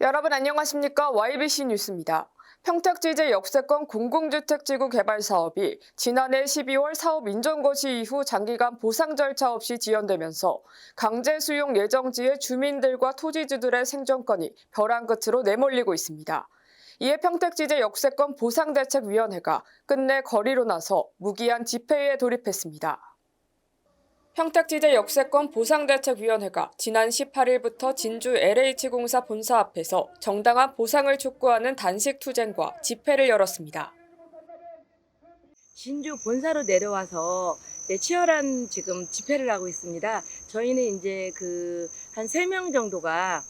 여러분 안녕하십니까? YBC 뉴스입니다. 평택지제 역세권 공공주택지구 개발 사업이 지난해 12월 사업 인정 고시 이후 장기간 보상 절차 없이 지연되면서 강제 수용 예정지의 주민들과 토지주들의 생존권이 벼랑 끝으로 내몰리고 있습니다. 이에 평택지제 역세권 보상대책위원회가 끝내 거리로 나서 무기한 집회에 돌입했습니다. 평택지제 역세권 보상대책위원회가 지난 18일부터 진주 LH공사 본사 앞에서 정당한 보상을 촉구하는 단식 투쟁과 집회를 열었습니다. 진주 본사로 내려와서 네, 치열한 지금 집회를 하고 있습니다. 저희는 이제 그 한 세 명 정도가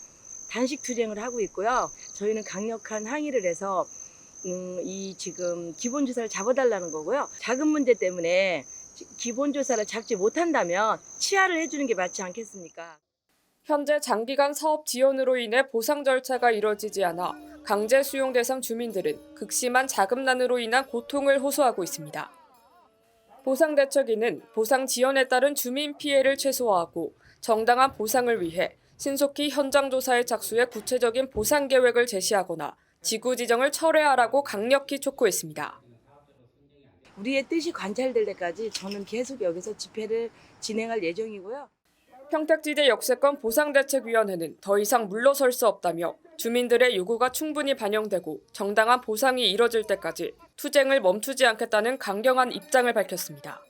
단식 투쟁을 하고 있고요. 저희는 강력한 항의를 해서 음, 이 지금 기본조사를 잡아달라는 거고요. 자금 문제 때문에 지- 기본 조사를 잡지 못한다면 치하를 해주는 게 맞지 않겠습니까? 현재 장기간 사업 지연으로 인해 보상 절차가 이뤄지지 않아 강제 수용 대상 주민들은 극심한 자금난으로 인한 고통을 호소하고 있습니다. 보상대책위는 보상 지연에 따른 주민 피해를 최소화하고 정당한 보상을 위해 신속히 현장 조사에 착수해 구체적인 보상 계획을 제시하거나 지구 지정을 철회하라고 강력히 촉구했습니다. 우리의 뜻이 관찰될 때까지 저는 계속 여기서 집회를 진행할 예정이고요. 평택지대 역세권 보상대책위원회는 더 이상 물러설 수 없다며 주민들의 요구가 충분히 반영되고 정당한 보상이 이뤄질 때까지 투쟁을 멈추지 않겠다는 강경한 입장을 밝혔습니다.